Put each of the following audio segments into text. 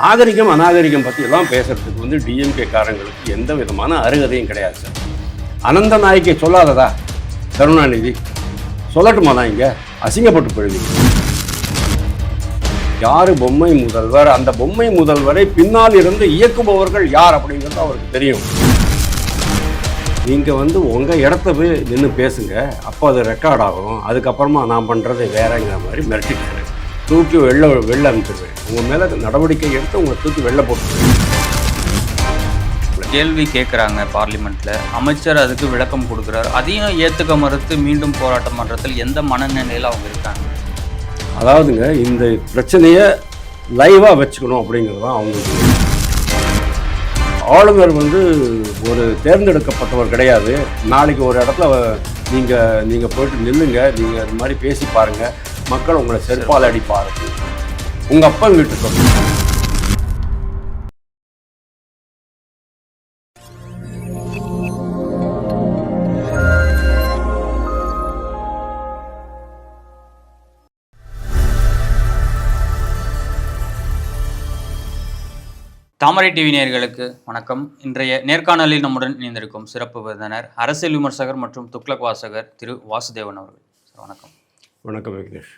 நாகரிகம் அநாகரிகம் பற்றி எல்லாம் பேசுறதுக்கு வந்து டிஎம்கே காரங்களுக்கு எந்த விதமான அருகதையும் கிடையாது சார். அனந்த நாயக்கை சொல்லாததா கருணாநிதி? சொல்லட்டுமா நான் இங்கே? அசிங்கப்பட்டு போயிடுவீங்க. யார் பொம்மை முதல்வர்? அந்த பொம்மை முதல்வரை பின்னால் இருந்து இயக்குபவர்கள் யார் அப்படிங்கிறது அவருக்கு தெரியும். நீங்கள் வந்து உங்கள் இடத்த போய் நின்று பேசுங்க. அப்போ அது ரெக்கார்ட் ஆகும். அதுக்கப்புறமா நான் பண்ணுறது வேறங்கிற மாதிரி மிரட்டிட்டாரு தூக்கி வெளில வெளில அனுப்பிச்சிடுவேன் உங்கள் மேலே நடவடிக்கை எடுத்து உங்களை தூக்கி வெளில போட்டுருவேன். கேள்வி கேட்குறாங்க பார்லிமெண்ட்ல. அமைச்சர் அதுக்கு விளக்கம் கொடுக்குறாரு. அதையும் ஏத்துக்க மறுத்து மீண்டும் போராட்ட மன்றத்தில் எந்த மனநிலையில அவங்க இருக்காங்க? அதாவதுங்க இந்த பிரச்சனையை லைவாக வச்சுக்கணும் அப்படிங்கிறது தான் அவங்களுக்கு. ஆளுநர் வந்து ஒரு தேர்ந்தெடுக்கப்பட்டவர் கிடையாது. நாளைக்கு ஒரு இடத்துல நீங்கள் நீங்கள் போயிட்டு நில்லுங்க. நீங்கள் இது மாதிரி பேசி பாருங்கள் மக்கள் உங்களை செருப்பால் அடிப்பார் உங்க அப்பா வீட்டுக்கு தாமரை டிவி நேயர்களுக்கு வணக்கம். இன்றைய நேர்காணலில் நம்முடன் இணைந்திருக்கும் சிறப்பு விருந்தினர் அரசியல் விமர்சகர் மற்றும் துக்ளக் வாசகர் திரு வாசுதேவன் அவர்கள். வணக்கம். வணக்கம் விக்னேஷ்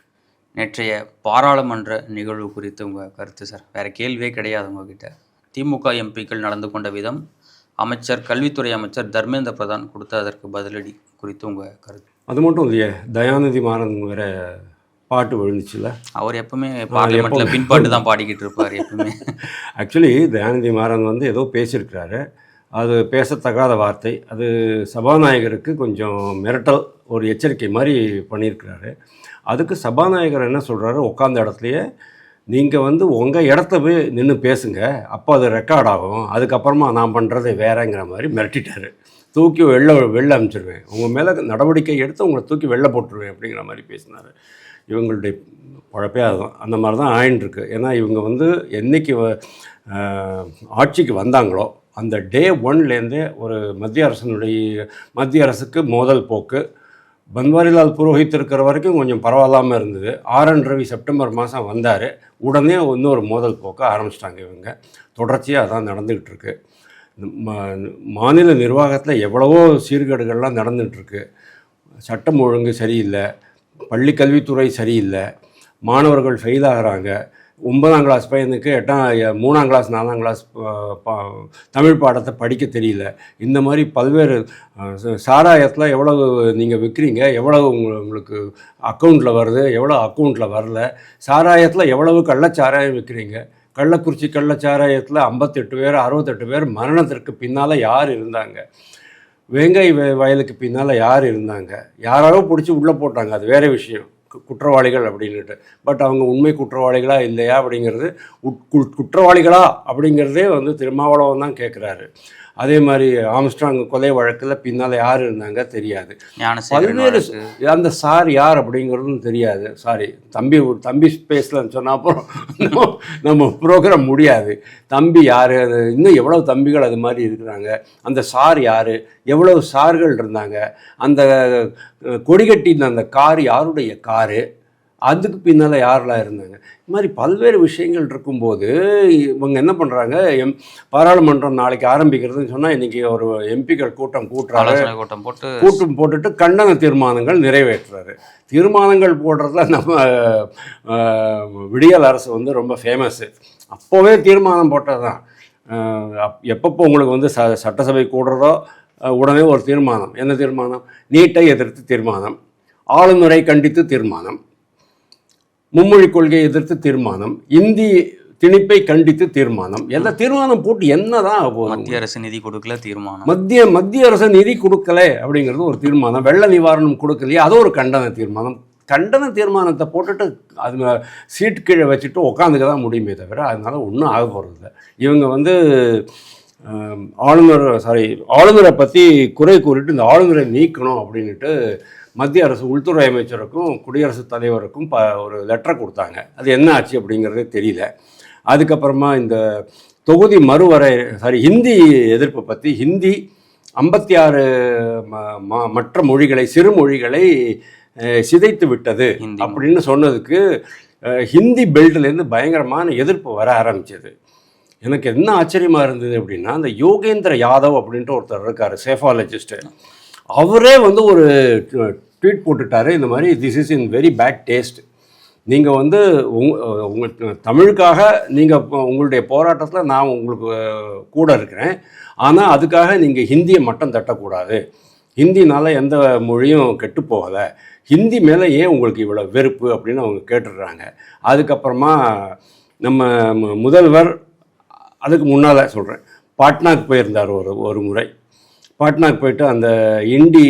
நேற்றைய பாராளுமன்ற நிகழ்வு குறித்து உங்கள் கருத்து சார். வேற கேள்வியே கிடையாது உங்ககிட்ட. திமுக எம்பிக்கள் நடந்து கொண்ட விதம் அமைச்சர் கல்வித்துறை அமைச்சர் தர்மேந்திர பிரதான் கொடுத்த அதற்கு பதிலடி குறித்து உங்கள் கருத்து. அது மட்டும் இல்லையே தயாநிதி மாறன் வேற பாட்டு விழுந்துச்சுல்ல? அவர் எப்பவுமே பார்லிமெண்ட்ல பின்பாட்டு தான் பாடிக்கிட்டு இருப்பார் எப்பவுமே. ஆக்சுவலி தயாநிதி மாறன் வந்து ஏதோ பேசியிருக்கிறாரு. அது பேசத்தகாத வார்த்தை. அது சபாநாயகருக்கு கொஞ்சம் மிரட்டல் ஒரு எச்சரிக்கை மாதிரி பண்ணியிருக்கிறாரு. அதுக்கு சபாநாயகர் என்ன சொல்கிறாரு உட்காந்த இடத்துலையே நீங்கள் வந்து உங்கள் இடத்த போய் நின்று பேசுங்க. அப்போ அது ரெக்கார்ட் ஆகும். அதுக்கப்புறமா நான் பண்ணுறது வேறங்கிற மாதிரி மிரட்டிட்டாரு. தூக்கி வெளில வெளில அனுப்பிச்சிடுவேன் உங்கள் மேலே நடவடிக்கை எடுத்து உங்களை தூக்கி வெளில போட்டுருவேன் அப்படிங்கிற மாதிரி பேசினார். இவங்களுடைய பழப்பே அதுதான் அந்த மாதிரி தான் ஆயின்ட்டுருக்கு ஏன்னா இவங்க வந்து என்னைக்கு ஆட்சிக்கு வந்தாங்களோ அந்த டே ஒன்லேருந்தே ஒரு மத்திய அரசனுடைய மத்திய அரசுக்கு மோதல் போக்கு பன்வாரிலால் புரோஹித் இருக்கிற வரைக்கும் கொஞ்சம் பரவாயில்லாமல் இருந்தது. ஆர் என் ரவி செப்டம்பர் மாதம் வந்தார். உடனே இன்னொரு மோதல் போக்க ஆரம்பிச்சிட்டாங்க இவங்க. தொடர்ச்சியாக அதான் நடந்துக்கிட்டு இருக்கு. மாநில நிர்வாகத்தில் எவ்வளவோ சீர்கேடுகள்லாம் நடந்துகிட்ருக்கு சட்டம் ஒழுங்கு சரியில்லை. பள்ளி கல்வித்துறை சரியில்லை. மாணவர்கள் ஃபெயில் ஆகுறாங்க. ஒன்பதாம் கிளாஸ் பையனுக்கு எட்டாம் மூணாம் கிளாஸ் நாலாம் கிளாஸ் தமிழ் பாடத்தை படிக்க தெரியல. இந்த மாதிரி பல்வேறு சாராயத்தில் எவ்வளவு நீங்கள் விற்கிறீங்க எவ்வளவு உங்களுக்கு அக்கௌண்ட்டில் வருது எவ்வளோ அக்கௌண்ட்டில் வரல சாராயத்தில் எவ்வளவு கள்ளச்சாராயம் விற்கிறீங்க கள்ளக்குறிச்சி கள்ளச்சாராயத்தில் ஐம்பத்தெட்டு பேர் அறுபத்தெட்டு பேர் மரணத்திற்கு பின்னால் யார் இருந்தாங்க? வேங்கை வயலுக்கு பின்னால் யார் இருந்தாங்க? யாராரோ பிடிச்சி உள்ளே போட்டாங்க அது வேறு விஷயம். குற்றவாளிகள் அப்படின்ட்டு பட் அவங்க உண்மை குற்றவாளிகளா இல்லையா அப்படிங்கிறது உட்- குற்றவாளிகளா அப்படிங்கிறதே வந்து திருமாவளவன் தான் கேட்குறாரு அதே மாதிரி ஆம்ஸ்ட்ராங் கொலை வழக்கில் பின்னால் யார் இருந்தாங்க தெரியாது. பல்வேறு. அந்த சார் யார் அப்படிங்கிறதும் தெரியாது. சாரி தம்பி தம்பி ஸ்பேஸில் சொன்னால் அப்புறம் நம்ம ப்ரோக்ராம் முடியாது. தம்பி யார்? அது இன்னும் எவ்வளோ தம்பிகள் அது மாதிரி இருக்கிறாங்க? அந்த சார் யார்? எவ்வளவு சார்கள் இருந்தாங்க? அந்த அஹ், கொடிகட்டின அந்த கார் யாருடைய காரு? அதுக்கு பின்னால் யாரெல்லாம் இருந்தாங்க? இது மாதிரி பல்வேறு விஷயங்கள் இருக்கும்போது இவங்க என்ன பண்ணுறாங்க எம் பாராளுமன்றம் நாளைக்கு ஆரம்பிக்கிறதுன்னு சொன்னால் இன்றைக்கி ஒரு எம்பிக்கள் கூட்டம் ஆலோசனை கூட்டம் போட்டு கூட்டம் போட்டுட்டு கண்டன தீர்மானங்கள் நிறைவேற்றுறாரு. தீர்மானங்கள் போடுறதுல நம்ம விடியல் அரசு வந்து ரொம்ப ஃபேமஸ்ஸு அப்போவே தீர்மானம் போட்டது தான் எப்பப்போ உங்களுக்கு வந்து ச சட்டசபை கூடுறதோ உடனே ஒரு தீர்மானம். என்ன தீர்மானம்? நீட்டை எதிர்த்து தீர்மானம். ஆளுநரை கண்டித்து தீர்மானம். மும்மொழி கொள்கையை எதிர்த்து தீர்மானம் இந்தி திணிப்பை கண்டித்து தீர்மானம். எல்லாம் தீர்மானம் போட்டு என்னதான் மத்திய அரசு நிதி கொடுக்கல தீர்மானம். மத்திய மத்திய அரசு நிதி கொடுக்கல அப்படிங்கிறது ஒரு தீர்மானம். வெள்ள நிவாரணம் கொடுக்கலையே? அது ஒரு கண்டன தீர்மானம். கண்டன தீர்மானத்தை போட்டுட்டு அது சீட் கீழே வச்சுட்டு உட்காந்துக்க தான் முடியுமே தவிர அதனால ஒன்றும் ஆக போகிறதில்ல இவங்க வந்து ஆளுநர் சாரி ஆளுநரை பற்றி குறை கூறிட்டு இந்த ஆளுநரை நீக்கணும் அப்படின்ட்டு மத்திய அரசு உள்துறை அமைச்சருக்கும் குடியரசுத் தலைவருக்கும் ப ஒரு லெட்டர் கொடுத்தாங்க. அது என்ன ஆச்சு அப்படிங்கிறதே தெரியல. அதுக்கப்புறமா இந்த தொகுதி மறுவரை சாரி ஹிந்தி எதிர்ப்பை பற்றி ஹிந்தி ஐம்பத்தி ஆறு மற்ற மொழிகளை சிறு மொழிகளை சிதைத்து விட்டது அப்படின்னு சொன்னதுக்கு ஹிந்தி பெல்ட்லேருந்து பயங்கரமான எதிர்ப்பு வர ஆரம்பிச்சது. எனக்கு என்ன ஆச்சரியமாக இருந்தது அப்படின்னா அந்த யோகேந்திர யாதவ் அப்படின்ட்டு ஒருத்தர் இருக்கார் சேஃபாலஜிஸ்ட்டு. அவரே வந்து ஒரு ட்வீட் போட்டுட்டாரு இந்த மாதிரி this is in very bad taste நீங்கள் வந்து உங் உங்கள் தமிழுக்காக நீங்கள் உங்களுடைய போராட்டத்தில் நான் உங்களுக்கு கூட இருக்கிறேன். ஆனால் அதுக்காக நீங்கள் ஹிந்தியை மட்டம் தட்டக்கூடாது. ஹிந்தினால எந்த மொழியும் கெட்டு போகலை. ஹிந்தி மேலே ஏன் உங்களுக்கு இவ்வளோ வெறுப்பு அப்படின்னு அவங்க கேட்டுடுறாங்க. அதுக்கப்புறமா நம்ம முதல்வர் அதுக்கு முன்னால் சொல்கிறேன் பாட்னாக்கு போயிருந்தார் ஒரு ஒரு முறை. பாட்னாக்கு போயிட்டு அந்த இண்டி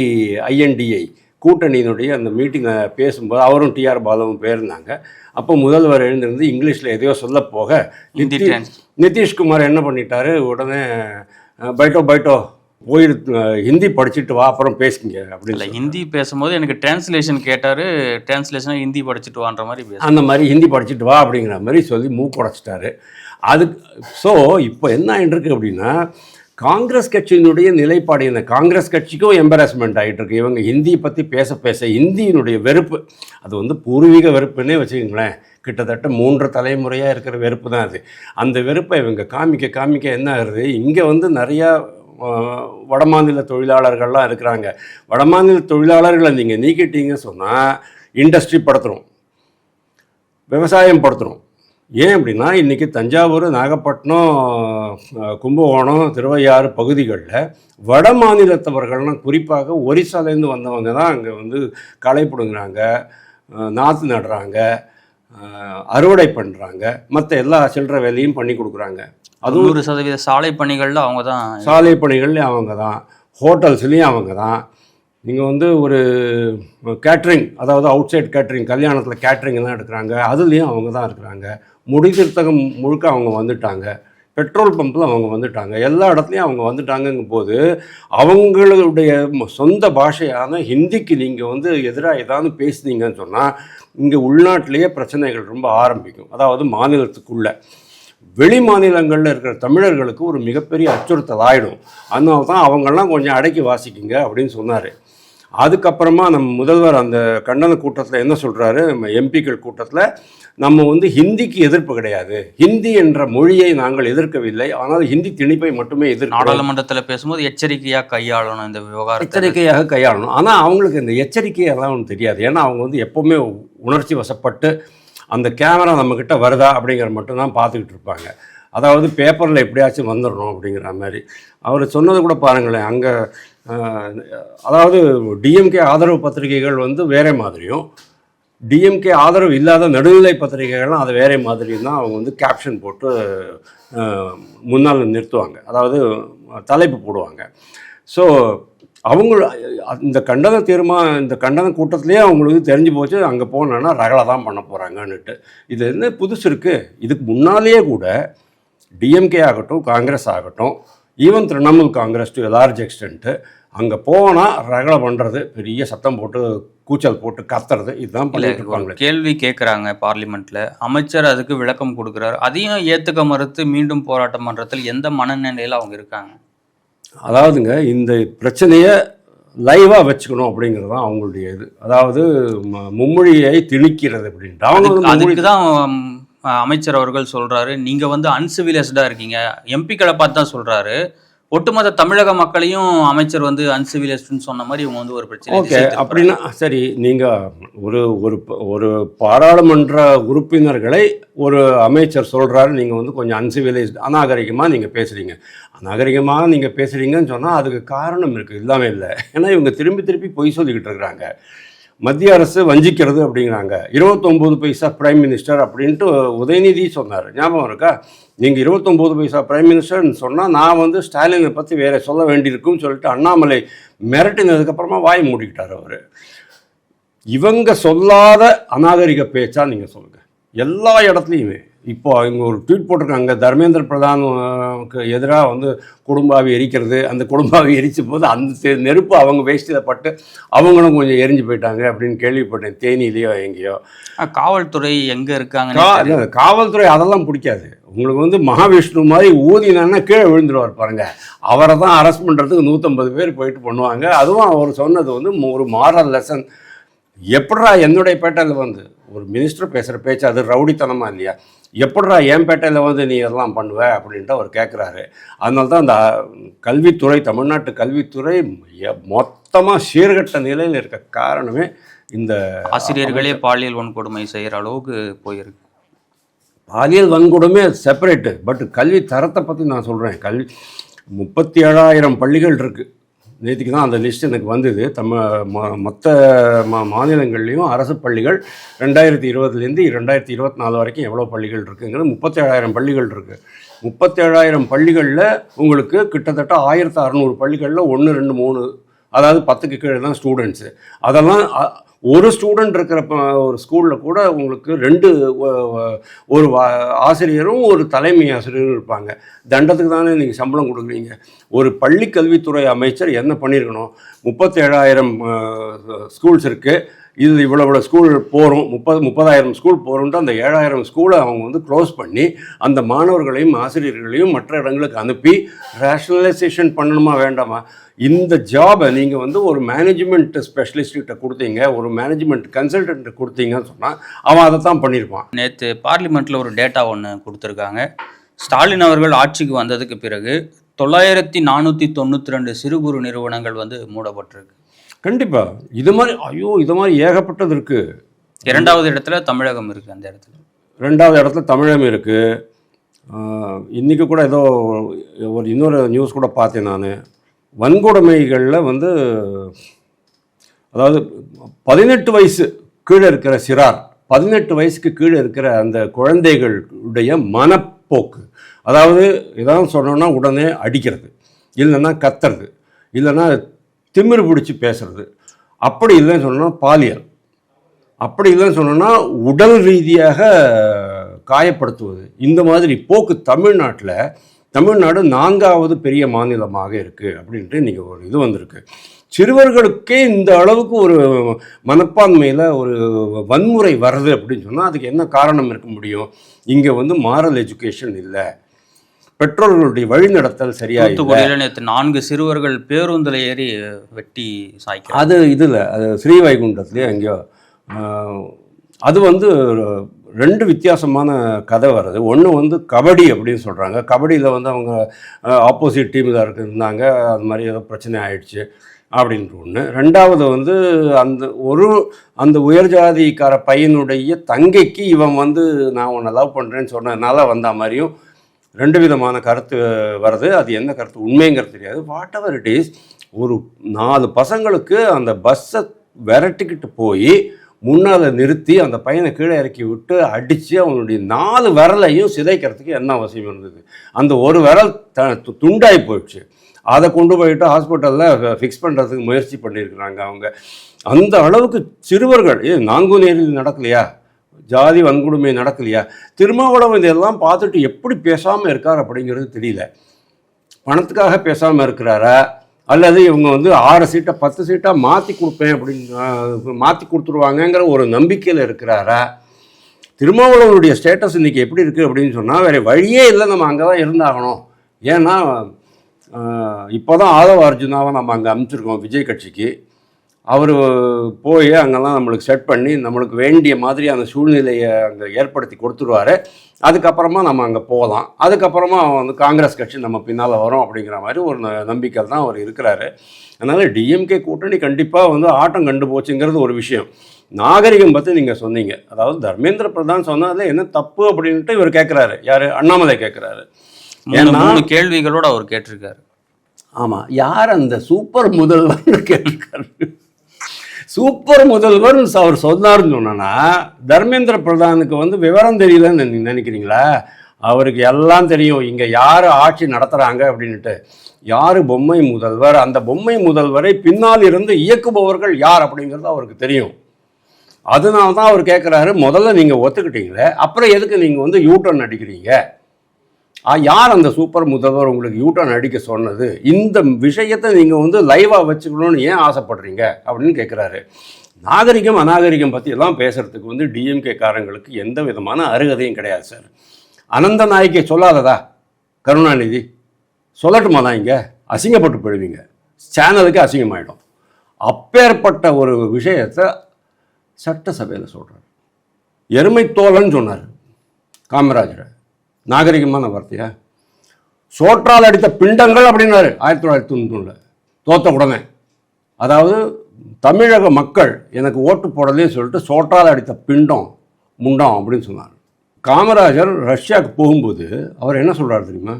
ஐஎன்டிஐ கூட்டணியினுடைய அந்த மீட்டிங்கை பேசும்போது அவரும் டிஆர் பாலுவும் போயிருந்தாங்க. அப்போ முதல்வர் எழுந்திருந்து இங்கிலீஷில் எதையோ சொல்ல போக நிதிஷ்குமார் என்ன பண்ணிட்டாரு? உடனே பைட்டோ பைட்டோ அஹ், ஹிந்தி படிச்சுட்டு வா அப்புறம் பேசுங்க அப்படின்னு இல்லை ஹிந்தி பேசும்போது எனக்கு டிரான்ஸ்லேஷன் கேட்டாரு டிரான்ஸ்லேஷனாக ஹிந்தி படிச்சுட்டு வான்ற மாதிரி பேச அந்த மாதிரி ஹிந்தி படிச்சுட்டு வா அப்படிங்கிற மாதிரி சொல்லி மூக்கு உடைச்சிட்டாரு. அதுக்கு ஸோ இப்போ என்ன ஆயிட்டு அப்படின்னா காங்கிரஸ் கட்சியினுடைய நிலைப்பாடு என்ன? காங்கிரஸ் கட்சிக்கும் எம்பராஸ்மெண்ட் ஆகிட்டு இருக்கு இவங்க ஹிந்தியை பற்றி பேச பேச ஹிந்தியினுடைய வெறுப்பு அது வந்து பூர்வீக வெறுப்புன்னே வச்சுக்கோங்களேன். கிட்டத்தட்ட மூன்று தலைமுறையாக இருக்கிற வெறுப்பு தான் அது. அந்த வெறுப்பை இவங்க காமிக்க காமிக்க என்ன ஆகுது? இங்கே வந்து நிறையா வடமாநில தொழிலாளர்கள்லாம் இருக்கிறாங்க. வடமாநில தொழிலாளர்களை நீங்கள் நீக்கிட்டீங்கன்னு சொன்னால் இண்டஸ்ட்ரி படுத்துரும். விவசாயம் படுத்துரும். ஏன் அப்படின்னா இன்றைக்கி தஞ்சாவூர் நாகப்பட்டினம் கும்பகோணம் திருவையாறு பகுதிகளில் வட மாநிலத்தவர்கள்லாம் குறிப்பாக ஒரிசாலேருந்து வந்தவங்க தான் அங்கே வந்து களை பிடுங்குறாங்க நாற்று நடுறாங்க அறுவடை பண்ணுறாங்க மற்ற எல்லா சில்லற வேலையும் பண்ணி கொடுக்குறாங்க. அதுவும் நூறு சதவீத சாலை பணிகளில் அவங்க தான் சாலை பணிகள்லையும் அவங்க தான் ஹோட்டல்ஸ்லேயும் அவங்க தான். நீங்கள் வந்து ஒரு கேட்ரிங் அதாவது அவுட் சைட் கேட்ரிங் கல்யாணத்தில் கேட்ரிங் தான் எடுக்கிறாங்க அதுலேயும் அவங்க தான் இருக்கிறாங்க. முடிதிருத்தகம் முழுக்க அவங்க வந்துட்டாங்க. பெட்ரோல் பம்பில் அவங்க வந்துட்டாங்க. எல்லா இடத்துலையும் அவங்க வந்துட்டாங்கங்கும் போது அவங்களுடைய சொந்த பாஷையான ஹிந்திக்கு நீங்கள் வந்து எதிராக ஏதாவது பேசுனீங்கன்னு சொன்னால் இங்கே உள்நாட்டிலேயே பிரச்சனைகள் ரொம்ப ஆரம்பிக்கும். அதாவது மாநிலத்துக்குள்ளே. வெளி மாநிலங்களில் இருக்கிற தமிழர்களுக்கு ஒரு மிகப்பெரிய அச்சுறுத்தல் ஆகிடும் அதனால தான் அவங்கெல்லாம் கொஞ்சம் அடக்கி வாசிக்குங்க அப்படின்னு சொன்னார். அதுக்கப்புறமா நம்ம முதல்வர் அந்த கண்டன கூட்டத்தில் என்ன சொல்கிறாரு நம்ம எம்பிக்கள் கூட்டத்தில் நம்ம வந்து ஹிந்திக்கு எதிர்ப்பு கிடையாது. ஹிந்தி என்ற மொழியை நாங்கள் எதிர்க்கவில்லை. ஆனால் ஹிந்தி திணிப்பை மட்டுமே எதிர்க்கிறோம். நாடாளுமன்றத்தில் பேசும்போது எச்சரிக்கையாக கையாளணும் இந்த விவகாரத்தை. எச்சரிக்கையாக கையாளணும். ஆனால் அவங்களுக்கு இந்த எச்சரிக்கையெல்லாம் ஒன்றும் தெரியாது. ஏன்னா அவங்க வந்து எப்போவுமே உணர்ச்சி வசப்பட்டு அந்த கேமரா நம்மக்கிட்ட வருதா அப்படிங்கிற மட்டும்தான் பார்த்துக்கிட்டு இருப்பாங்க. அதாவது பேப்பரில் எப்படியாச்சும் வந்துடணும் அப்படிங்கிற மாதிரி. அவர் சொன்னது கூட பாருங்களேன் அங்கே அதாவது டிஎம்கே ஆதரவு பத்திரிகைகள் வந்து வேற மாதிரியும் டிஎம்கே ஆதரவு இல்லாத நடுநிலை பத்திரிகைகள்லாம் அது வேறே மாதிரி தான் அவங்க வந்து கேப்ஷன் போட்டு முன்னால் நிறுத்துவாங்க. அதாவது தலைப்பு போடுவாங்க. ஸோ அவங்க இந்த கண்டன தீர்மா இந்த கண்டன கூட்டத்திலேயே அவங்களுக்கு தெரிஞ்சு போச்சு அங்கே போனோன்னா ரகலை தான் பண்ண போகிறாங்கன்னுட்டு இது என்ன புதுசு இருக்குது இதுக்கு முன்னாலேயே கூட டிஎம்கே ஆகட்டும் காங்கிரஸ் ஆகட்டும் even Trinamool Congress to large extent அங்கே போனால் ரகலை பண்ணுறது பெரிய சத்தம் போட்டு கூச்சல் போட்டு கத்துறது இதுதான் பண்ணிட்டு இருப்பாங்களே கேள்வி கேட்குறாங்க பார்லிமெண்ட்ல. அமைச்சர் அதுக்கு விளக்கம் கொடுக்குறாரு. அதையும் ஏத்துக்க மறுத்து மீண்டும் போராட்டம் மன்றத்தில் எந்த மனநிலையில அவங்க இருக்காங்க? அதாவதுங்க இந்த பிரச்சனையை லைவாக வச்சுக்கணும் அப்படிங்கிறது தான் அவங்களுடைய இது. அதாவது மும்மொழியை திணிக்கிறது வந்து அதுக்கு- தான் அமைச்சர் அவர்கள் சொல்றாரு. நீங்க வந்து அன்சிவிலைஸ்டா இருக்கீங்க. எம்பிக்களை பார்த்து தான் சொல்றாரு. ஒட்டுமொத்த தமிழக மக்களையும் அமைச்சர் வந்து அன்சிவிலைஸ்ட்னு சொன்ன மாதிரி இவங்க வந்து ஒரு பிரச்சனை ஓகே அப்படின்னா சரி நீங்கள் ஒரு ஒரு ஒரு பாராளுமன்ற உறுப்பினர்களை ஒரு அமைச்சர் சொல்கிறாரு நீங்கள் வந்து கொஞ்சம் அன்சிவிலைஸ்ட் அநாகரிகமாக நீங்கள் பேசுகிறீங்க அநாகரிகமாக நீங்கள் பேசுகிறீங்கன்னு சொன்னால் அதுக்கு காரணம் இருக்குது இல்லாமல் இல்லை. ஏன்னா இவங்க திரும்பி திருப்பி பொய் சொல்லிக்கிட்டு இருக்கிறாங்க. மத்திய அரசு வஞ்சிக்கிறது அப்படிங்கிறாங்க. இருபத்தொம்போது பைசா பிரைம் மினிஸ்டர் அப்படின்ட்டு உதயநிதி சொன்னார். ஞாபகம் இருக்கா? நீங்கள் இருபத்தொம்போது பைசா பிரைம் மினிஸ்டர்னு சொன்னால் நான் வந்து ஸ்டாலினை பற்றி வேற சொல்ல வேண்டியிருக்கும்னு சொல்லிட்டு அண்ணாமலை மிரட்டினதுக்கப்புறமா வாய் மூடிக்கிட்டார் அவர். இவங்க சொல்லாத அநாகரிக பேச்சா நீங்கள் சொல்லுங்கள் எல்லா இடத்துலையுமே. இப்போ இங்கே ஒரு ட்வீட் போட்டிருக்காங்க தர்மேந்திர பிரதானுக்கு எதிராக வந்து குடும்பாவி எரிக்கிறது. அந்த குடும்பாவி எரிச்ச போது அந்த நெருப்பு அவங்க வேஷ்டியில் பட்டு அவங்களும் கொஞ்சம் எரிஞ்சு போயிட்டாங்க அப்படின்னு கேள்விப்பட்டேன் தேனியிலையோ எங்கேயோ. காவல்துறை எங்க இருக்காங்க காவல்துறை அதெல்லாம் பிடிக்காது. உங்களுக்கு வந்து மகாவிஷ்ணு மாதிரி ஊதினான்னா கீழே விழுந்துருவார் பாருங்க. அவரை தான் அரெஸ்ட் பண்ணுறதுக்கு நூற்றம்பது பேர் போயிட்டு பண்ணுவாங்க. அதுவும் அவர் சொன்னது வந்து ஒரு மாரல் லெசன் எப்படிடா என்னுடைய பேட்டையில் வந்து ஒரு மினிஸ்டர் பேசுகிற பேச்சு அது ரவுடித்தனமா இல்லையா? எப்படிடா என் பேட்டையில் வந்து நீ இதெல்லாம் பண்ணுவ அப்படின்ட்டு அவர் கேட்குறாரு அதனால தான் அந்த கல்வித்துறை தமிழ்நாட்டு கல்வித்துறை மொத்தமாக சீர்கட்ட நிலையில் இருக்க காரணமே இந்த ஆசிரியர்களே பாலியல் வன்கொடுமை செய்கிற அளவுக்கு போயிருக்கு. பாலியல் வன்கொடுமை செப்பரேட்டு பட் கல்வி தரத்தை பற்றி நான் சொல்கிறேன் கல்வி முப்பத்தி ஏழாயிரம் பள்ளிகள் இருக்குது நேற்றுக்கு தான் அந்த லிஸ்ட் எனக்கு வந்தது. தமிழ் மொத்த மா மாநிலங்கள்லேயும் அரசு பள்ளிகள் ரெண்டாயிரத்தி இருபதுலேருந்து ரெண்டாயிரத்தி இருபத்தி நாலு வரைக்கும் எவ்வளோ பள்ளிகள் இருக்குங்கிறது முப்பத்தேழாயிரம் பள்ளிகள் இருக்குது முப்பத்தேழாயிரம் பள்ளிகளில் உங்களுக்கு கிட்டத்தட்ட ஆயிரத்து அறநூறு பள்ளிகளில் ஒன்று ரெண்டு மூணு அதாவது பத்துக்கு கீழே தான் ஸ்டூடெண்ட்ஸு அதெல்லாம் அ- ஒரு ஸ்டூடெண்ட் இருக்கிற ஒரு ஸ்கூலில் கூட உங்களுக்கு ரெண்டு ஒரு வா- ஆசிரியரும் ஒரு தலைமை ஆசிரியரும் இருப்பாங்க. தண்டத்துக்கு தானே நீங்கள் சம்பளம் கொடுக்குறீங்க. ஒரு பள்ளி கல்வித்துறை அமைச்சர் என்ன பண்ணியிருக்கணும் முப்பத்தேழாயிரம் ஸ்கூல்ஸ் இருக்குது இது இவ்வளோ இவ்வளோ ஸ்கூல் போகிறோம் முப்பது முப்பதாயிரம் ஸ்கூல் போகிறோம்ட்டு அந்த ஏழாயிரம் ஸ்கூலை அவங்க வந்து க்ளோஸ் பண்ணி அந்த மாணவர்களையும் ஆசிரியர்களையும் மற்ற இடங்களுக்கு அனுப்பி ரேஷனலைசேஷன் பண்ணணுமா வேண்டாமா? இந்த ஜாபை நீங்கள் வந்து ஒரு மேனேஜ்மெண்ட் ஸ்பெஷலிஸ்ட்கிட்ட கொடுத்தீங்க ஒரு மேனேஜ்மெண்ட் கன்சல்டன்ட்டு கொடுத்தீங்கன்னு சொன்னால் அவன் அதை தான் பண்ணியிருப்பான். நேற்று பார்லிமெண்ட்டில் ஒரு டேட்டா ஒன்று கொடுத்துருக்காங்க. ஸ்டாலின் அவர்கள் ஆட்சிக்கு வந்ததுக்கு பிறகு தொள்ளாயிரத்தி நானூற்றி தொண்ணூற்றி ரெண்டு சிறு குறு நிறுவனங்கள் வந்து மூடப்பட்டிருக்கு. கண்டிப்பாக இது மாதிரி ஐயோ இது மாதிரி ஏகப்பட்டது இருக்குது இரண்டாவது இடத்துல தமிழகம் இருக்குது அந்த இடத்துல. ரெண்டாவது இடத்துல தமிழகம் இருக்குது இன்றைக்கி கூட ஏதோ ஒரு இன்னொரு நியூஸ் கூட பார்த்தேன் நான். வன்கொடுமைகளில் வந்து அதாவது பதினெட்டு வயசு கீழே இருக்கிற சிறார் பதினெட்டு வயசுக்கு கீழே இருக்கிற அந்த குழந்தைகளுடைய மனப்போக்கு. அதாவது ஏதாவது சொன்னோன்னா உடனே அடிக்கிறது. இல்லைன்னா கத்துறது. இல்லைன்னா திமிரு பிடிச்சி பேசுறது. அப்படி இல்லைன்னு சொன்னால் பாலியல். அப்படி இல்லைன்னு சொன்னோன்னா உடல் ரீதியாக காயப்படுத்துவது. இந்த மாதிரி போக்கு தமிழ்நாட்டில் தமிழ்நாடு நான்காவது பெரிய மாநிலமாக இருக்குது அப்படின்ட்டு இன்றைக்கி ஒரு இது வந்திருக்கு. சிறுவர்களுக்கே இந்த அளவுக்கு ஒரு மனப்பான்மையில் ஒரு வன்முறை வருது அப்படின்னு சொன்னால் அதுக்கு என்ன காரணம் இருக்க முடியும்? இங்கே வந்து மாரல் எஜுகேஷன் இல்லை. பெற்றோர்களுடைய வழிநடத்தல் சரியா இல்லை தூத்துக்குடியில் நேற்று நான்கு சிறுவர்கள் பேருந்தில் ஏறி வெட்டி சாய்க்கிறாங்க. அது இதில் அது ஸ்ரீவைகுண்டத்துலேயே எங்கேயோ ஆஹ், அது வந்து ரெண்டு வித்தியாசமான கதை வருது. ஒன்று வந்து கபடி அப்படின்னு சொல்கிறாங்க கபடியில் வந்து அவங்க ஆப்போசிட் டீமில் இருந்தாங்க அது மாதிரி ஏதோ பிரச்சனை ஆயிடுச்சு அப்படின்ற ஒன்று ரெண்டாவது வந்து அந்த ஒரு அந்த உயர் ஜாதிக்கார பையனுடைய தங்கைக்கு இவன் வந்து நான் உன்னை லவ் பண்ணுறேன்னு சொன்னதுனால வந்த மாதிரியும் ரெண்டு விதமான கருத்து வருது. அது என்ன கருத்து? உண்மைங்கிறது தெரியாது. வாட் எவர் இட் இஸ் ஒரு நாலு பசங்களுக்கு அந்த பஸ்ஸை விரட்டிக்கிட்டு போய் முன்னால் நிறுத்தி அந்த பையனை கீழே இறக்கி விட்டு அடித்து அவனுடைய நாலு விரலையும் சிதைக்கிறதுக்கு என்ன அவசியம் இருந்தது? அந்த ஒரு விரல் த து- துண்டாகி போயிடுச்சு. அதை கொண்டு போயிட்டு ஹாஸ்பிட்டலில் ஃபிக்ஸ் பண்ணுறதுக்கு முயற்சி பண்ணியிருக்கிறாங்க அவங்க. அந்த அளவுக்கு சிறுவர்கள் ஏ நாங்குநேரில் நடக்கலையா? ஜாதி வன்கொடுமை நடக்கலையா? திருமாவளவன் இதெல்லாம் பார்த்துட்டு எப்படி பேசாமல் இருக்கார் அப்படிங்கிறது தெரியல. பணத்துக்காக பேசாமல் இருக்கிறாரா? அல்லது இவங்க வந்து ஆறு சீட்டை பத்து சீட்டாக மாற்றி கொடுப்பேன் அப்படின்னு மாற்றி கொடுத்துருவாங்கங்கிற ஒரு நம்பிக்கையில் இருக்கிறாரா? திருமாவளவனுடைய ஸ்டேட்டஸ் இன்றைக்கி எப்படி இருக்குது அப்படின்னு சொன்னால் வேறு வழியே இல்லை. நம்ம அங்கே தான் இருந்தாகணும். ஏன்னா இப்போ தான் ஆதவ அர்ஜுனாவை நம்ம அங்கே அனுப்பிச்சிருக்கோம் விஜய் கட்சிக்கு. அவர் போய் அங்கெல்லாம் நம்மளுக்கு செட் பண்ணி நம்மளுக்கு வேண்டிய மாதிரி அந்த சூழ்நிலையை அங்கே ஏற்படுத்தி கொடுத்துருவாரு. அதுக்கப்புறமா நம்ம அங்கே போகலாம். அதுக்கப்புறமா வந்து காங்கிரஸ் கட்சி நம்ம பின்னால் வரும் அப்படிங்கிற மாதிரி ஒரு நம்பிக்கை தான் அவர் இருக்கிறாரு. அதனால் டிஎம்கே கூட்டணி கண்டிப்பாக வந்து ஆட்டம் கண்டு போச்சுங்கிறது ஒரு விஷயம். நாகரிகம் பற்றி நீங்கள் சொன்னீங்க. அதாவது தர்மேந்திர பிரதான் சொன்னதில் என்ன தப்பு? அப்படின்ட்டு இவர் கேட்குறாரு யார்? அண்ணாமலை கேட்குறாரு ஏன்னா- கேள்விகளோட அவர் கேட்டிருக்காரு. ஆமாம் யார் அந்த சூப்பர் முதல்வர்னு கேட்டிருக்காரு? சூப்பர் முதல்வர் அவர் சொன்னார்னு சொன்னா தர்மேந்திர பிரதானுக்கு வந்து விவரம் தெரியலன்னு நினைக்கிறீங்களா? அவருக்கு எல்லாம் தெரியும். இங்கே யார் ஆட்சி நடத்துகிறாங்க அப்படின்ட்டு யார் பொம்மை முதல்வர்? அந்த பொம்மை முதல்வரை பின்னால் இருந்து இயக்குபவர்கள் யார் அப்படிங்கிறது அவருக்கு தெரியும். அதனால தான் அவர் கேட்குறாரு முதல்ல நீங்கள் ஒத்துக்கிட்டீங்களே அப்புறம் எதுக்கு நீங்கள் வந்து யூட்டர்ன் அடிக்கிறீங்க? யார் அந்த சூப்பர் முதல்வர் உங்களுக்கு யூட்டர்ன் அடிக்க சொன்னது? இந்த விஷயத்தை நீங்கள் வந்து லைவாக வச்சுக்கணும்னு ஏன் ஆசைப்படுறீங்க? அப்படின்னு கேட்குறாரு நாகரிகம் அநாகரிகம் பற்றியெல்லாம் பேசுகிறதுக்கு வந்து டிஎம்கே காரங்களுக்கு எந்த விதமான அருகதையும் கிடையாது சார். அனந்த நாயக்கை சொல்லாததா கருணாநிதி? சொல்லட்டுமா தான் இங்கே? அசிங்கப்பட்டு போயிடுவீங்க. சேனலுக்கு அசிங்கமாயிடும். அப்பேற்பட்ட ஒரு விஷயத்தை சட்டசபையில் சொல்கிறார் எருமை தோலன்னு சொன்னார். காமராஜரை. நாகரிகமான வார்த்தையா? சோற்றால் அடித்த பிண்டங்கள் அப்படின்னாரு. ஆயிரத்தி தொள்ளாயிரத்தி தொண்ணூறில் தோத்த உடனே. அதாவது தமிழக மக்கள் எனக்கு ஓட்டு போடலேன்னு சொல்லிட்டு சோற்றால் அடித்த பிண்டம் முண்டம் அப்படின்னு சொன்னார். காமராஜர் ரஷ்யாவுக்கு போகும்போது அவர் என்ன சொல்கிறார் தெரியுமா?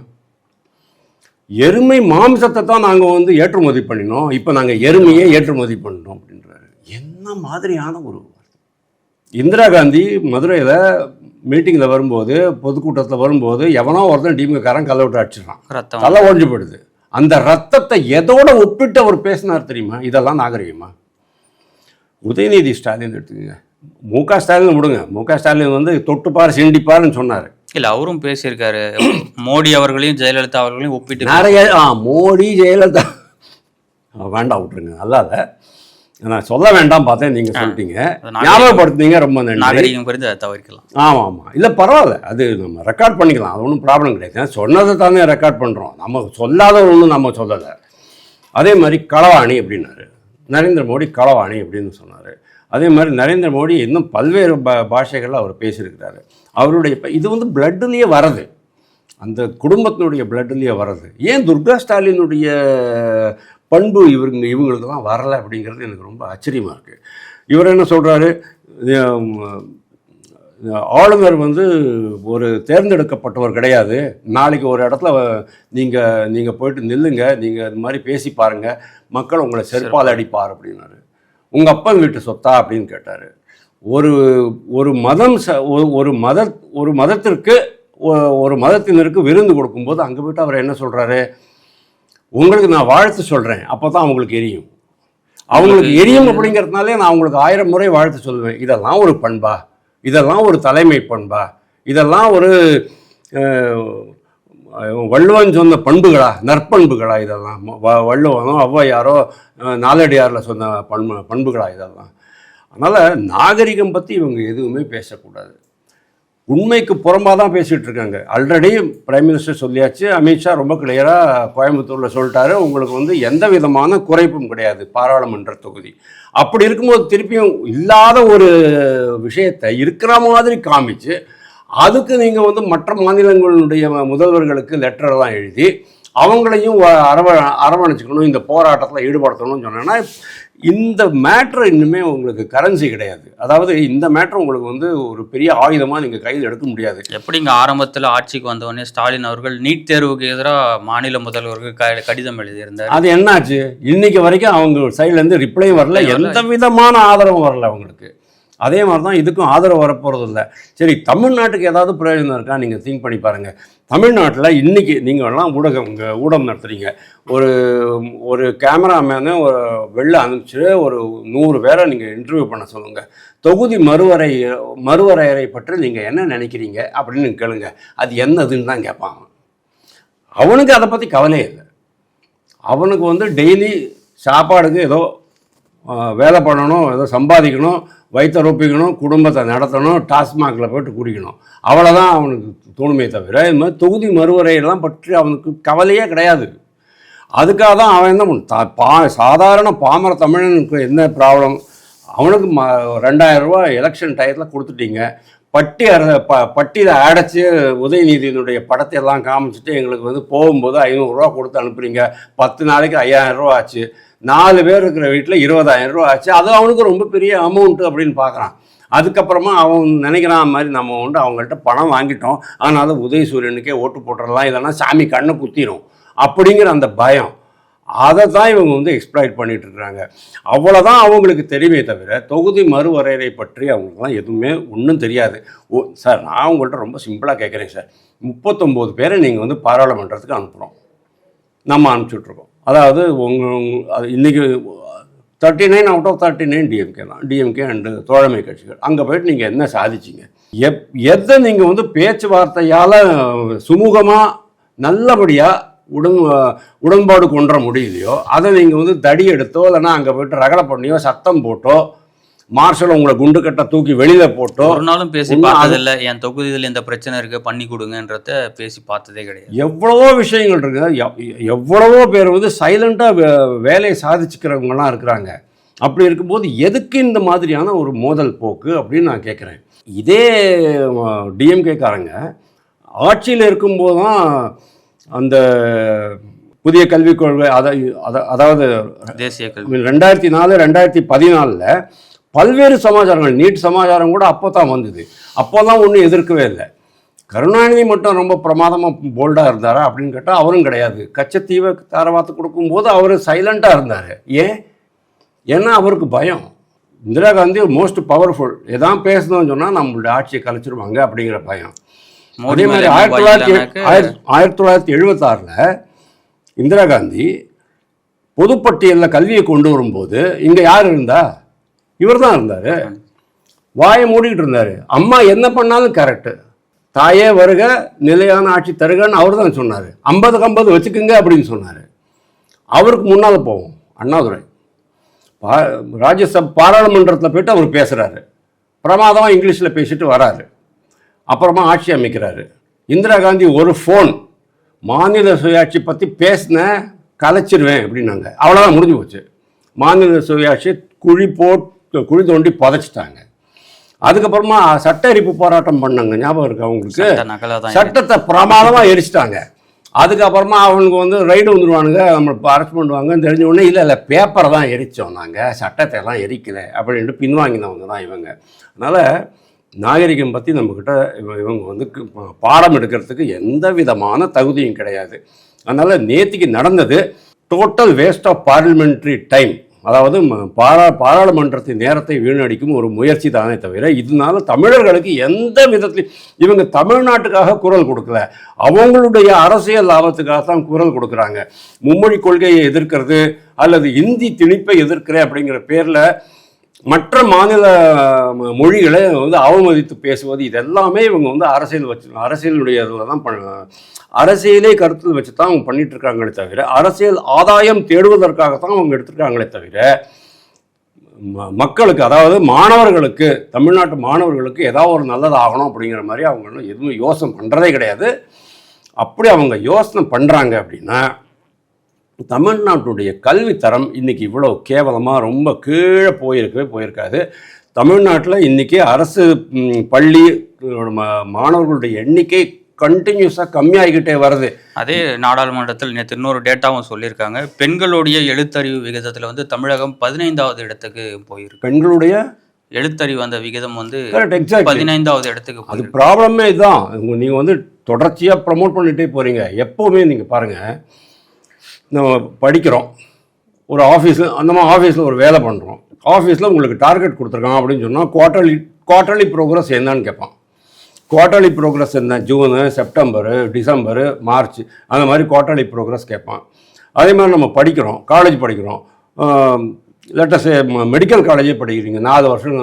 எருமை மாமிசத்தை தான் நாங்கள் வந்து ஏற்றுமதி பண்ணினோம். இப்போ நாங்கள் எருமையை ஏற்றுமதி பண்ணிட்டோம் அப்படின்றாரு. என்ன மாதிரியான ஒரு இந்திரா காந்தி மதுரையில் மீட்டிங்கில் வரும்போது பொதுக்கூட்டத்தில் வரும்போது எவனோ ஒருத்தன் டீமுக்கு கரம் கல்ல விட்டு அடிச்சிடறான். ரத்தம். தலை ஒழிஞ்சு போயிடுது அந்த ரத்தத்தை எதோட ஒப்பிட்டு அவர் பேசினார் தெரியுமா? இதெல்லாம் நாகரிகமா? உதயநிதி ஸ்டாலின் எடுத்துக்கங்க. மு க ஸ்டாலின் விடுங்க. மு க ஸ்டாலின் வந்து தொட்டுப்பார் சிண்டிப்பாருன்னு சொன்னார். இல்ல அவரும் பேசியிருக்காரு. மோடி அவர்களையும் ஜெயலலிதா அவர்களையும் ஒப்பிட்டு நிறைய ஆ மோடி ஜெயலலிதா. வேண்டாம் விட்டுருங்க. அல்லாத நான் சொல்ல வேண்டாம் பார்த்தேன் நீங்கள் சொல்லிட்டீங்க. ஞாபகப்படுத்துனீங்க ரொம்ப நன்றி. புரிந்து அதை தவிர்க்கலாம். ஆமாம். ஆமாம் இல்லை பரவாயில்ல. அது நம்ம ரெக்கார்ட் பண்ணிக்கலாம். அது ஒன்றும் ப்ராப்ளம் கிடையாது. சொன்னதை தானே ரெக்கார்ட் பண்ணுறோம் நம்ம சொல்லாத ஒன்றும் நம்ம சொல்லலை. அதே மாதிரி களவாணி அப்படின்னாரு. நரேந்திர மோடி களவாணி அப்படின்னு சொன்னார். அதே மாதிரி நரேந்திர மோடி இன்னும் பல்வேறு பா பாஷைகளில் அவர் பேசியிருக்கிறாரு. அவருடைய இப்ப இது வந்து பிளட்லேயே வரது அந்த குடும்பத்தினுடைய பிளட்லேயே வர்றது. ஏன் துர்கா ஸ்டாலினுடைய பண்பு இவருங்க இவங்களுக்கெல்லாம் வரலை அப்படிங்கிறது எனக்கு ரொம்ப ஆச்சரியமாக இருக்குது இவர் என்ன சொல்கிறாரு ஆளுநர் வந்து ஒரு தேர்ந்தெடுக்கப்பட்டவர் கிடையாது. நாளைக்கு ஒரு இடத்துல நீங்கள் நீங்கள் போயிட்டு நில்லுங்க நீங்கள் இது மாதிரி பேசி பாருங்கள் மக்கள் உங்களை செருப்பால் அடிப்பார் அப்படின்னாரு. உங்கள் அப்பா வீட்டு சொத்தா அப்படின்னு கேட்டார். ஒரு ஒரு மதம் ச ஒரு- ஒரு மத ஒரு மதத்திற்கு ஒரு மதத்தினருக்கு விருந்து கொடுக்கும்போது அங்கே போயிட்டு அவர் என்ன சொல்கிறாரு உங்களுக்கு நான் வாழ்த்து சொல்கிறேன் அப்போ தான் அவங்களுக்கு எரியும். அவங்களுக்கு எரியும் அப்படிங்கிறதுனாலே நான் அவங்களுக்கு ஆயிரம் முறை வாழ்த்து சொல்லுவேன். இதெல்லாம் ஒரு பண்பா? இதெல்லாம் ஒரு தலைமை பண்பா? இதெல்லாம் ஒரு வள்ளுவன் சொன்ன பண்புகளா? நற்பண்புகளா இதெல்லாம்? வள்ளுவனோ ஔவையாரோ நாலடியாரில் சொன்ன பண்பு பண்புகளா இதெல்லாம்? அதனால் நாகரிகம் பற்றி இவங்க எதுவுமே பேசக்கூடாது. உண்மைக்கு புறம்பாக தான் பேசிகிட்டு இருக்காங்க. ஆல்ரெடி பிரைம் மினிஸ்டர் சொல்லியாச்சு அமித்ஷா ரொம்ப கிளியராக கோயம்புத்தூரில் சொல்லிட்டாரு. உங்களுக்கு வந்து எந்த விதமான குறைப்பும் கிடையாது பாராளுமன்ற தொகுதி. அப்படி இருக்கும்போது திருப்பியும் இல்லாத ஒரு விஷயத்தை இருக்கிற மாதிரி காமிச்சு அதுக்கு நீங்கள் வந்து மற்ற மாநிலங்களுடைய முதல்வர்களுக்கு லெட்டரெல்லாம் எழுதி அவங்களையும் அரவ அரவணைச்சிக்கணும் இந்த போராட்டத்தில் ஈடுபடுத்தணும்னு சொன்னேன்னா இந்த மேட்ரு இன்னுமே உங்களுக்கு கரன்சி கிடையாது. அதாவது இந்த மேட்ரு உங்களுக்கு வந்து ஒரு பெரிய ஆயுதமாக நீங்கள் கையில் எடுக்க முடியாது. எப்படிங்க ஆரம்பத்துல ஆட்சிக்கு வந்தவொடனே ஸ்டாலின் அவர்கள் நீட் தேர்வுக்கு எதிராக மாநில முதல்வருக்கு க- கடிதம் எழுதியிருந்தார். அது என்னாச்சு? இன்னைக்கு வரைக்கும் அவங்க சைட்லேருந்து ரிப்ளையும் வரல. Reply வரல. எந்த விதமான ஆதரவும் வரல அவங்களுக்கு. அதே மாதிரி தான் இதுக்கும் ஆதரவு வரப்போகிறது இல்லை சரி தமிழ்நாட்டுக்கு ஏதாவது பிரயோஜனம் இருக்கா? நீங்கள் திங்க் பண்ணி பாருங்கள் தமிழ்நாட்டில் இன்றைக்கி நீங்கள் எல்லாம் ஊடகம் இங்கே ஊடகம் நடத்துகிறீங்க ஒரு ஒரு கேமராமேனு ஒரு வெளில அனுப்பிச்சு ஒரு நூறு பேரை நீங்கள் இன்டர்வியூ பண்ண சொல்லுங்கள் தொகுதி மறுவரை மறுவரையறை பற்றி நீங்கள் என்ன நினைக்கிறீங்க? அப்படின்னு கேளுங்க. அது என்னதுன்னு தான் கேட்பான் அவனுக்கு அதை பற்றி கவலையே இல்லை. அவனுக்கு வந்து டெய்லி சாப்பாடுக்கு ஏதோ வேலை பண்ணணும் ஏதோ சம்பாதிக்கணும் வயிற்ற ரொப்பிக்கணும் குடும்பத்தை நடத்தணும் டாஸ்மாகில் போய்ட்டு குடிக்கணும். அவ்வளோதான் அவனுக்கு தோணுமே தவிர இது மாதிரி தொகுதி மறுவரையெல்லாம் பற்றி அவனுக்கு கவலையே கிடையாது. அதுக்காக தான் அவன் என்ன பண்ண தா பா சாதாரண பாமர தமிழனுக்கு என்ன ப்ராப்ளம் அவனுக்கு ம ரெண்டாயிரம் எலெக்ஷன் டயத்தில் கொடுத்துட்டீங்க. பட்டி அர ப பட்டியில் அடைச்சி உதயநிதியினுடைய படத்தை எல்லாம் காமிச்சிட்டு எங்களுக்கு வந்து போகும்போது ஐநூறுரூவா கொடுத்து அனுப்புறீங்க. பத்து நாளைக்கு ஐயாயிரம் ரூபா ஆச்சு. நாலு பேர் இருக்கிற வீட்டில் இருபதாயிரம் ரூபா ஆச்சு. அது அவனுக்கு ரொம்ப பெரிய அமௌண்ட்டு அப்படின்னு பார்க்குறான் அதுக்கப்புறமா அவன் நினைக்கிறான் மாதிரி நம்ம வந்து அவங்கள்ட்ட பணம் வாங்கிட்டோம். அதனால உதயசூரியனுக்கே ஓட்டு போட்டுடலாம் இல்லைன்னா சாமி கண்ணை குத்திரும். அப்படிங்கிற அந்த பயம். அதை தான் இவங்க வந்து எக்ஸ்ப்ளாய்ட் பண்ணிகிட்டு இருக்காங்க அவ்வளோதான் அவங்களுக்கு தெரியுமே தவிர தொகுதி மறுவரையறை பற்றி அவங்களுக்குலாம் எதுவுமே ஒன்றும் தெரியாது. ஓ சார் நான் உங்கள்கிட்ட ரொம்ப சிம்பிளாக கேட்குறேன் சார். முப்பத்தொம்போது பேரை நீங்கள் வந்து பாராளுமன்றத்துக்கு அனுப்புகிறோம் நம்ம அனுப்பிச்சுட்ருக்கோம் அதாவது உங்கள் அது இன்றைக்கி thirty nine out of thirty nine DMK தான். டிஎம்கே அண்டு தோழமை கட்சிகள். அங்கே போயிட்டு நீங்கள் என்ன சாதிச்சிங்க? எப் எதை நீங்கள் வந்து பேச்சுவார்த்தையால் சுமூகமாக நல்லபடியாக உடன் உடன்பாடு கொண்டுற முடியலையோ அதை நீங்கள் வந்து தடி எடுத்தோ இல்லைன்னா அங்கே போயிட்டு ரகலை பண்ணியோ சத்தம் போட்டோ மார்ஷல் உங்களை குண்டு கட்ட தூக்கி வெளியில் போட்டோ ஒரு நாளும் பேசி பார்த்ததில்ல. என் தொகுதியில் இந்த பிரச்சனை இருக்கு பண்ணி கொடுங்கன்றத பேசி பார்த்ததே கிடையாது. எவ்வளவோ விஷயங்கள் இருக்குது எவ்- எவ்வளவோ பேர் வந்து சைலண்ட்டாக வேலையை சாதிச்சுக்கிறவங்கலாம் இருக்கிறாங்க. அப்படி இருக்கும்போது எதுக்கு இந்த மாதிரியான ஒரு மோதல் போக்கு அப்படின்னு நான் கேட்குறேன் இதே டிஎம்கேக்காரங்க ஆட்சியில் இருக்கும்போது தான் அந்த புதிய கல்விக் கொள்கை அதை அத- அதாவது தேசிய கல்வி. ரெண்டாயிரத்தி நாலு ரெண்டாயிரத்தி பதினாலில் பல்வேறு சமாச்சாரங்கள் நீட் சமாச்சாரம் கூட அப்போ தான் வந்தது. அப்போ தான் ஒன்றும் எதிர்க்கவே இல்லை. கருணாநிதி மட்டும் ரொம்ப பிரமாதமாக போல்டாக இருந்தாரா அப்படின்னு கேட்டால் அவரும் கிடையாது. கச்சத்தீவை தாரவாத்து கொடுக்கும்போது அவர் சைலண்ட்டாக இருந்தார். ஏன்? ஏன்னா அவருக்கு பயம். இந்திரா காந்தி மோஸ்ட் பவர்ஃபுல் எதான் பேசணும்னு சொன்னால் நம்மளுடைய ஆட்சியை கலைச்சிருவாங்க அப்படிங்கிற பயம். அதே மாதிரி ஆயிரத்தி தொள்ளாயிரத்தி ஆயிரத்தி தொள்ளாயிரத்தி எழுபத்தாறில் இந்திரா காந்தி பொதுப்பட்டியலில் கல்வியை கொண்டு வரும்போது இங்கே யார் இருந்தா? இவர் தான் இருந்தார். வாயை மூடிக்கிட்டு இருந்தார். அம்மா என்ன பண்ணாலும் கரெக்டு தாயே வருக நிலையான ஆட்சி தருகன்னு அவர் தான் சொன்னார். ஐம்பதுக்கு ஐம்பது வச்சுக்கோங்க அப்படின்னு சொன்னார். அவருக்கு முன்னால் போவோம் அண்ணாதுரை. பா ராஜ்யசபா பாராளுமன்றத்தில் போயிட்டு அவர் பேசுகிறாரு பிரமாதமாக இங்கிலீஷில் பேசிட்டு வராரு. அப்புறமா ஆட்சி அமைக்கிறாரு. இந்திரா காந்தி ஒரு ஃபோன் மாநில சுயாட்சி பற்றி பேசின கலைச்சிருவேன் அப்படின்னாங்க. அவ்வளோதான் முடிஞ்சு போச்சு. மாநில சுயாட்சி குழி போட்டு குழி தோண்டி புதைச்சிட்டாங்க. அதுக்கப்புறமா சட்ட எரிப்பு போராட்டம் பண்ணாங்க. ஞாபகம் இருக்கு அவங்களுக்கு சட்டத்தை பிரமாதமாக எரிச்சிட்டாங்க. அதுக்கப்புறமா அவனுக்கு வந்து ரைடு வந்துடுவானுங்க நம்மளை அரெஸ்ட் பண்ணுவாங்கன்னு தெரிஞ்ச உடனே இல்லை இல்லை பேப்பரை தான் எரித்தோம் நாங்கள் சட்டத்தை எல்லாம் எரிக்கல. அப்படின்ட்டு பின்வாங்கினவங்க தான் இவங்க. அதனால் நாகரிகம் பற்றி நம்மக்கிட்ட இவ- இவங்க வந்து பாடம் எடுக்கிறதுக்கு எந்த விதமான தகுதியும் கிடையாது. அதனால் நேத்திக்கு நடந்தது total waste of parliamentary time அதாவது பாரா பாராளுமன்றத்தின் நேரத்தை வீணடிக்கும் ஒரு முயற்சி தானே தவிர இதனால தமிழர்களுக்கு எந்த விதத்திலையும் இவங்க தமிழ்நாட்டுக்காக குரல் கொடுக்கல. அவங்களுடைய அரசியல் லாபத்துக்காக தான் குரல் கொடுக்குறாங்க. மும்மொழி கொள்கையை எதிர்க்கிறது அல்லது இந்தி திணிப்பை எதிர்க்கிறேன் அப்படிங்கிற பேரில் மற்ற மாநில ம- மொழிகளை வந்து அவமதித்து பேசுவது இதெல்லாமே இவங்க வந்து அரசியல் வச்சு அரசியலுடைய இதில் தான் பண்ண அரசியலே கருத்தில் வச்சு தான் அவங்க பண்ணிட்டு இருக்காங்களே தவிர அரசியல் ஆதாயம் தேடுவதற்காகத்தான் அவங்க எடுத்திருக்காங்களே தவிர மக்களுக்கு அதாவது மாணவர்களுக்கு தமிழ்நாட்டு மாணவர்களுக்கு ஏதாவது ஒரு நல்லது ஆகணும் அப்படிங்கிற மாதிரி அவங்க எதுவுமே எதுவும் யோசனை பண்ணுறதே கிடையாது. அப்படி அவங்க யோசனை பண்ணுறாங்க அப்படின்னா தமிழ்நாட்டுடைய கல்வித்தரம் இன்றைக்கி இவ்வளோ கேவலமாக ரொம்ப கீழே போயிருக்கவே போயிருக்காது. தமிழ்நாட்டில் இன்றைக்கி அரசு பள்ளி மாணவர்களுடைய எண்ணிக்கை கண்டினியூஸாக கம்மியாகிக்கிட்டே வருது. அதே நாடாளுமன்றத்தில் நேற்று இன்னொரு டேட்டாவும் சொல்லியிருக்காங்க. பெண்களுடைய எழுத்தறிவு விகிதத்தில் வந்து தமிழகம் பதினைந்தாவது இடத்துக்கு போயிருக்கு. பெண்களுடைய எழுத்தறிவு அந்த விகிதம் வந்து பதினைந்தாவது இடத்துக்கு அது ப்ராப்ளமே இதுதான் நீங்கள் வந்து தொடர்ச்சியாக ப்ரமோட் பண்ணிகிட்டே போகிறீங்க எப்போவுமே நீங்கள் பாருங்கள் நம்ம படிக்கிறோம். ஒரு ஆஃபீஸில் அந்த மாதிரி ஆஃபீஸில் ஒரு வேலை பண்ணுறோம் ஆஃபீஸில் உங்களுக்கு டார்கெட் கொடுத்துருக்கான் அப்படின்னு சொன்னால் குவார்ட்டர்லி குவார்ட்டர்லி ப்ரோக்ரஸ் என்னன்னு கேட்பான். குவார்ட்டர்லி ப்ரோக்ரஸ் என்ன? ஜூனு செப்டம்பரு டிசம்பரு மார்ச் அந்த மாதிரி குவார்ட்டர்லி ப்ரோக்ரஸ் கேட்பான். அதே மாதிரி நம்ம படிக்கிறோம் காலேஜ் படிக்கிறோம். லெட்டஸ் மெடிக்கல் காலேஜே படிக்கிறீங்க. நாலு வருஷம்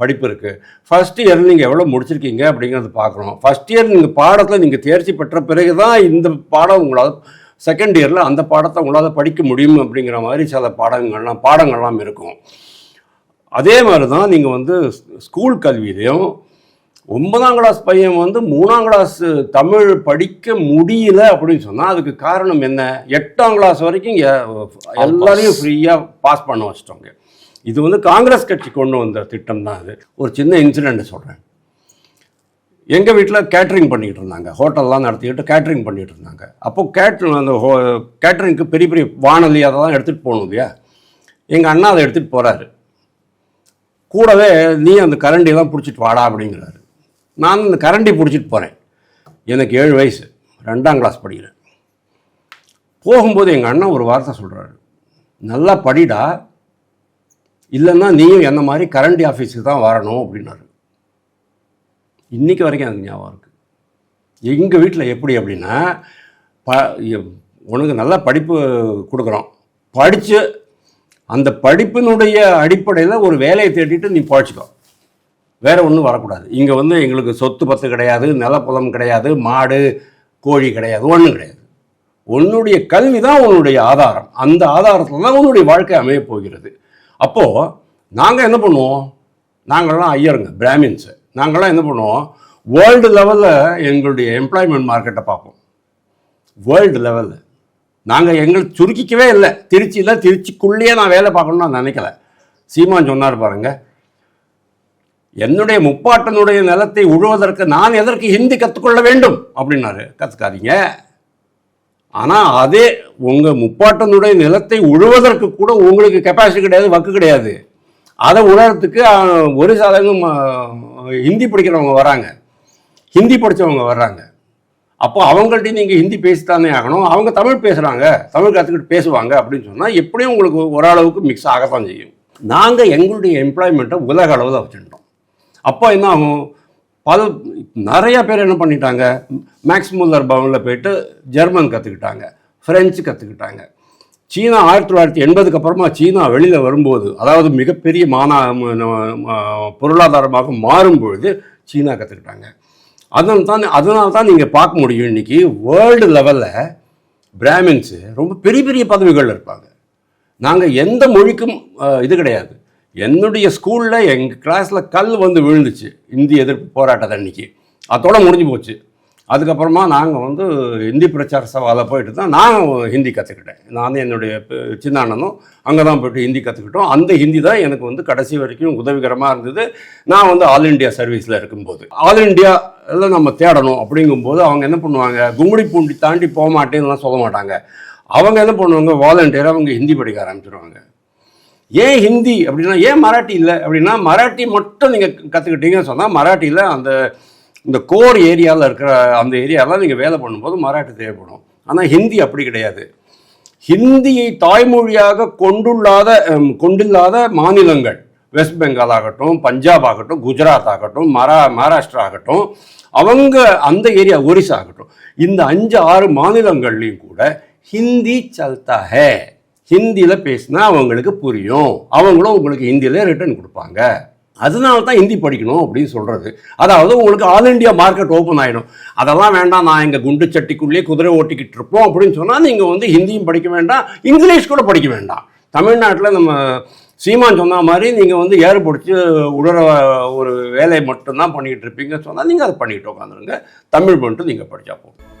படிப்பு இருக்குது ஃபஸ்ட் இயர் நீங்கள் எவ்வளோ முடிச்சிருக்கீங்க அப்படிங்கிறத பார்க்குறோம் ஃபஸ்ட் இயர் நீங்கள் பாடத்தில் நீங்கள் தேர்ச்சி பெற்ற பிறகு தான் இந்த பாடம் உங்களால் செகண்ட் இயரில் அந்த பாடத்தை உங்களால் படிக்க முடியும் அப்படிங்கிற மாதிரி சில பாடங்கள்லாம் பாடங்கள்லாம் இருக்கும். அதே மாதிரி தான் நீங்கள் வந்து ஸ்கூல் கல்வியிலையும் ஒன்பதாம் கிளாஸ் பையன் வந்து மூணாம் கிளாஸ் தமிழ் படிக்க முடியல அப்படின்னு சொன்னால் அதுக்கு காரணம் என்ன? எட்டாம் கிளாஸ் வரைக்கும் எல்லாரையும் ஃப்ரீயாக பாஸ் பண்ண வச்சிட்டோங்க. இது வந்து காங்கிரஸ் கட்சி கொண்டு வந்த திட்டம் தான் அது. ஒரு சின்ன இன்சிடென்ட் சொல்கிறேன் எங்கள் வீட்டில் கேட்ரிங் பண்ணிகிட்டு இருந்தாங்க. ஹோட்டல்லாம் நடத்திக்கிட்டு கேட்ரிங் பண்ணிகிட்டு இருந்தாங்க. அப்போ கேட்ரிங் அந்த ஹோ கேட்ரிங்க்கு பெரிய பெரிய வானொலி அதெல்லாம் எடுத்துகிட்டு போகணும் இல்லையா? எங்கள் அண்ணா அதை எடுத்துகிட்டு போகிறாரு கூடவே நீ அந்த கரண்டியெல்லாம் பிடிச்சிட்டு வாடா அப்படிங்கிறாரு. நான் இந்த கரண்டி பிடிச்சிட்டு போகிறேன் எனக்கு ஏழு வயசு. ரெண்டாம் கிளாஸ் படிக்கிறேன். போகும்போது எங்கள் அண்ணன் ஒரு வார்த்தை சொல்கிறாரு நல்லா படிடா. இல்லைன்னா நீயும் என்ன மாதிரி கரண்டி ஆஃபீஸுக்கு தான் வரணும் அப்படின்னாரு. இன்னைக்கு வரைக்கும் எனக்கு ஞாபகம் இருக்குது எங்கள் வீட்டில் எப்படி அப்படின்னா ப உனக்கு நல்ல படிப்பு கொடுக்குறோம். படித்து அந்த படிப்பினுடைய அடிப்படையில் ஒரு வேலையை தேடிட்டு நீ பழச்சிக்கோ. வேற ஒன்றும் வரக்கூடாது. இங்கே வந்து எங்களுக்கு சொத்து பத்து கிடையாது நிலப்புலம் கிடையாது மாடு கோழி கிடையாது ஒன்றும் கிடையாது. உன்னுடைய கல்வி தான் உன்னுடைய ஆதாரம். அந்த ஆதாரத்தில் தான் உன்னுடைய வாழ்க்கை அமையப் போகிறது. அப்போது நாங்கள் என்ன பண்ணுவோம்? நாங்கள்லாம் ஐயருங்க பிராமின்ஸு. நாங்கள்லாம் என்ன பண்ணுவோம்? வேர்ல்டு லெவலில் எங்களுடைய எம்ப்ளாய்மெண்ட் மார்க்கெட்டை பார்ப்போம். வேர்ல்டு லெவலில் நாங்கள் எங்களை சுருக்கிக்கவே இல்லை. திருச்சியில் திருச்சிக்குள்ளேயே நான் வேலை பார்க்கணும்னு நான் நினைக்கல. சீமான் சொன்னார் பாருங்கள் என்னுடைய முப்பாட்டனுடைய நிலத்தை உழுவதற்கு நான் எதற்கு ஹிந்தி கற்றுக்கொள்ள வேண்டும்? அப்படின்னாரு. கற்றுக்காதீங்க ஆனால் அதே உங்கள் முப்பாட்டனுடைய நிலத்தை உழுவதற்கு கூட உங்களுக்கு கெப்பாசிட்டி கிடையாது வக்கு கிடையாது. அதை உழறதுக்கு ஒரு சாதகம் ஹிந்தி படிக்கிறவங்க வராங்க. ஹிந்தி படித்தவங்க வர்றாங்க. அப்போ அவங்கள்ட்ட நீங்கள் ஹிந்தி பேசித்தானே ஆகணும். அவங்க தமிழ் பேசுகிறாங்க தமிழ் கற்றுக்கிட்டு பேசுவாங்க அப்படின்னு சொன்னால் எப்படியும் உங்களுக்கு ஓரளவுக்கு மிக்ஸ் ஆகத்தான் செய்யும். நாங்கள் எங்களுடைய எம்ப்ளாய்மெண்ட்டை உலக அளவில் வச்சுட்டோம் அப்போ என்ன ஆகும் பல நிறைய பேர் என்ன பண்ணிட்டாங்க? மேக்ஸ் முல்லர் பவனில் போயிட்டு ஜெர்மன் கற்றுக்கிட்டாங்க ஃப்ரெஞ்சு கற்றுக்கிட்டாங்க சீனா ஆயிரத்தி தொள்ளாயிரத்தி எண்பதுக்கு அப்புறமா சீனா வெளியில் வரும்போது அதாவது மிகப்பெரிய மாநா பொருளாதாரமாக மாறும் பொழுது சீனா கற்றுக்கிட்டாங்க அதனால தான் அதனால தான் நீங்கள் பார்க்க முடியும் இன்னைக்கு வேர்ல்டு லெவலில் பிராமின்ஸு ரொம்ப பெரிய பெரிய பதவிகள் இருப்பாங்க. நாங்கள் எந்த மொழிக்கும் இது கிடையாது. என்னுடைய ஸ்கூலில் எங்கள் கிளாஸில் கல் வந்து விழுந்துச்சு. இந்தி எதிர்ப்பு போராட்டத்தை அன்னைக்கு. அதோட முடிஞ்சு போச்சு. அதுக்கப்புறமா நாங்கள் வந்து ஹிந்தி பிரச்சார சவாலை போயிட்டு தான் நான் ஹிந்தி கற்றுக்கிட்டேன் நான் என்னுடைய சின்ன அண்ணனும் அங்கே தான் போய்ட்டு ஹிந்தி கற்றுக்கிட்டோம் அந்த ஹிந்தி தான் எனக்கு வந்து கடைசி வரைக்கும் உதவிகரமாக இருந்தது. நான் வந்து ஆல் இண்டியா சர்வீஸில் இருக்கும்போது. ஆல் இண்டியா எல்லாம் நம்ம தேடணும் அப்படிங்கும்போது அவங்க என்ன பண்ணுவாங்க? கும்மிடி பூண்டி தாண்டி போக மாட்டேன்னுலாம் சொல்ல மாட்டாங்க. அவங்க என்ன பண்ணுவாங்க? வாலண்டியராக அவங்க ஹிந்தி படிக்க ஆரம்பிச்சிருவாங்க. ஏன் ஹிந்தி அப்படின்னா ஏன் மராட்டி இல்லை அப்படின்னா மராட்டி மட்டும் நீங்கள் கற்றுக்கிட்டீங்கன்னு சொன்னால் மராட்டியில் அந்த இந்த கோர் ஏரியாவில் இருக்கிற அந்த ஏரியாவில் நீங்கள் வேலை பண்ணும்போது மராட்டி தேவைப்படும். ஆனால் ஹிந்தி அப்படி கிடையாது. ஹிந்தியை தாய்மொழியாக கொண்டுள்ளாத கொண்டில்லாத மாநிலங்கள் வெஸ்ட் பெங்கால் ஆகட்டும் பஞ்சாப் ஆகட்டும் குஜராத் ஆகட்டும் மரா மகாராஷ்டிரா ஆகட்டும் அவங்க அந்த ஏரியா ஒரிசா ஆகட்டும். இந்த அஞ்சு ஆறு மாநிலங்கள்லையும் கூட ஹிந்தி சல்தா ஹே. ஹிந்தியில் பேசினா அவங்களுக்கு புரியும். அவங்களும் உங்களுக்கு ஹிந்தியில் ரிட்டர்ன் கொடுப்பாங்க. அதனால தான் ஹிந்தி படிக்கணும் அப்படின்னு சொல்கிறது அதாவது உங்களுக்கு ஆல் இண்டியா மார்க்கெட் ஓப்பன் ஆகிடும் அதெல்லாம் வேண்டாம் நான் எங்கள் குண்டு சட்டிக்குள்ளேயே குதிரை ஓட்டிக்கிட்டு இருப்போம் அப்படின்னு சொன்னால் நீங்கள் வந்து ஹிந்தியும் படிக்க வேண்டாம் இங்கிலீஷ் கூட படிக்க வேண்டாம். தமிழ்நாட்டில் நம்ம சீமான் சொன்ன மாதிரி நீங்கள் வந்து ஏறு பிடிச்சி உடற ஒரு வேலையை மட்டும்தான் பண்ணிக்கிட்டு இருப்பீங்கன்னு சொன்னால் நீங்கள் அதை பண்ணிக்கிட்டு உட்காந்துருங்க. தமிழ் மட்டும் நீங்கள் படித்தா போதும்.